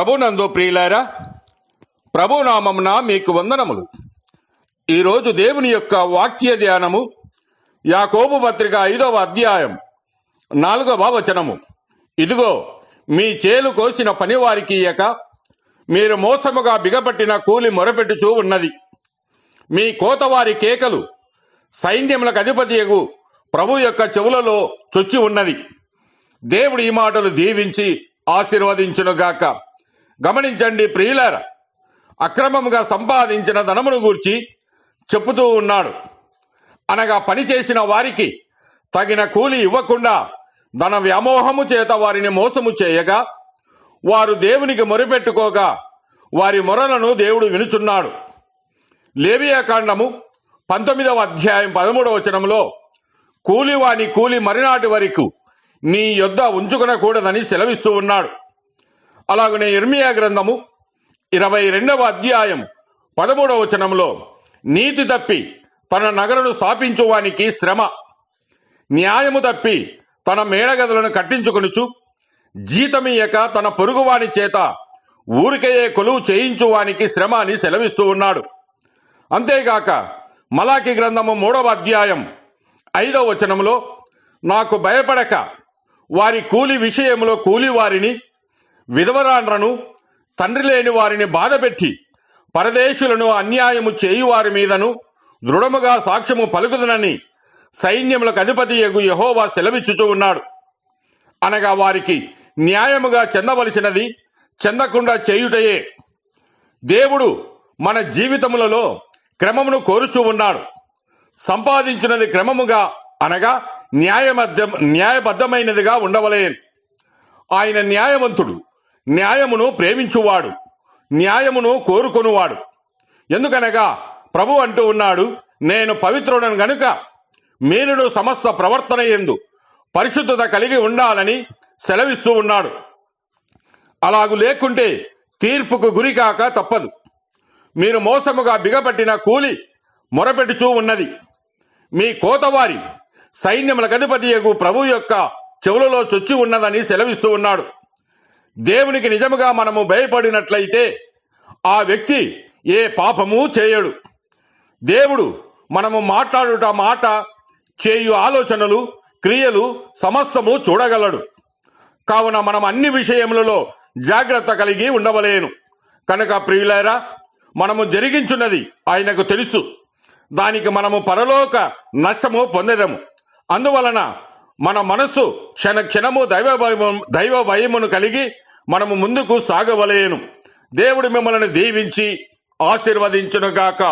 ప్రభునందు ప్రియులారా ప్రభునామమున మీకు వందనములు. ఈరోజు దేవుని యొక్క వాక్య ధ్యానము యాకోబు పత్రిక ఐదవ అధ్యాయం నాలుగవ వచనము. ఇదిగో మీ చేలు కోసిన పనివారికి ఇయ్యక మీరు మోసముగా బిగపట్టిన కూలి మొరపెట్టుచూ ఉన్నది. మీ కోతవారి కేకలు సైన్యములకు అధిపతియగు ప్రభు యొక్క చెవులలో చొచ్చి ఉన్నది. దేవుడు ఈ మాటలు దీవించి ఆశీర్వదించునుగాక. గమనించండి ప్రియులార అక్రమముగా సంపాదించిన ధనమును గూర్చి చెప్పుతూ ఉన్నాడు. అనగా పని చేసిన వారికి తగిన కూలి ఇవ్వకుండా ధన వ్యామోహము చేత వారిని మోసము చేయగా వారు దేవునికి మొరపెట్టుకోగా వారి మొరలను దేవుడు వినుచున్నాడు. లేవియాకాండము పంతొమ్మిదవ అధ్యాయం పదమూడవ వచనంలో కూలివాని కూలి మరినాటి వరకు నీ యొద్ద ఉంచుకునకూడదని సెలవిస్తూ ఉన్నాడు. అలాగనే ఇర్మియా గ్రంథము ఇరవై రెండవ అధ్యాయం పదమూడవ వచనంలో నీతి తప్పి తన నగరును స్థాపించువానికి శ్రమ. న్యాయము తప్పి తన మేడగదులను కట్టించుకొనుచు జీతమియక తన పొరుగువాని చేత ఊరికయే కొలువు చేయించువానికి శ్రమ అని సెలవిస్తూ ఉన్నాడు. అంతేగాక మలాకి గ్రంథము మూడవ అధ్యాయం ఐదవ వచనంలో నాకు భయపడక వారి కూలి విషయంలో కూలి వారిని విధవరాండ్రను తండ్రి లేని వారిని బాధపెట్టి పరదేశులను అన్యాయము చేయువారి మీదను దృఢముగా సాక్ష్యము పలుకుదనని సైన్యములకు అధిపతి ఎగు యహోవా సెలవిచ్చుచూ ఉన్నాడు. అనగా వారికి న్యాయముగా చెందవలసినది చెందకుండా చేయుటయే. దేవుడు మన జీవితములలో క్రమమును కోరుచూ ఉన్నాడు. సంపాదించినది క్రమముగా అనగా న్యాయబద్ధ న్యాయబద్ధమైనదిగా ఉండవలేను. ఆయన న్యాయవంతుడు. న్యాయమును ప్రేమించువాడు న్యాయమును కోరుకొనువాడు. ఎందుకనగా ప్రభు అంటూ ఉన్నాడు నేను పవిత్రుడను గనుక మీరును సమస్త ప్రవర్తన ఎందు పరిశుద్ధత కలిగి ఉండాలని సెలవిస్తూ ఉన్నాడు. అలాగు లేకుంటే తీర్పుకు గురికాక తప్పదు. మీరు మోసముగా బిగపట్టిన కూలి మొరపెట్టుచూ ఉన్నది. మీ కోతవారి సైన్యముల అధిపతియగు ప్రభు యొక్క చెవులలో చొచ్చి ఉన్నదని సెలవిస్తూ ఉన్నాడు. దేవునికి నిజముగా మనము భయపడినట్లయితే ఆ వ్యక్తి ఏ పాపము చేయడు. దేవుడు మనము మాట్లాడుట మాట చేయు ఆలోచనలు క్రియలు సమస్తము చూడగలడు. కావున మనం అన్ని విషయములలో జాగ్రత్త కలిగి ఉండవలేను. కనుక ప్రియులారా మనము జరిగించున్నది ఆయనకు తెలుసు. దానికి మనము పరలోక నష్టము పొందదము. అందువలన మన మనస్సు క్షణ క్షణము దైవ భయము దైవ భయమును కలిగి మనము ముందుకు సాగవలేను. దేవుడు మిమ్మల్ని దీవించి ఆశీర్వదించునుగాక.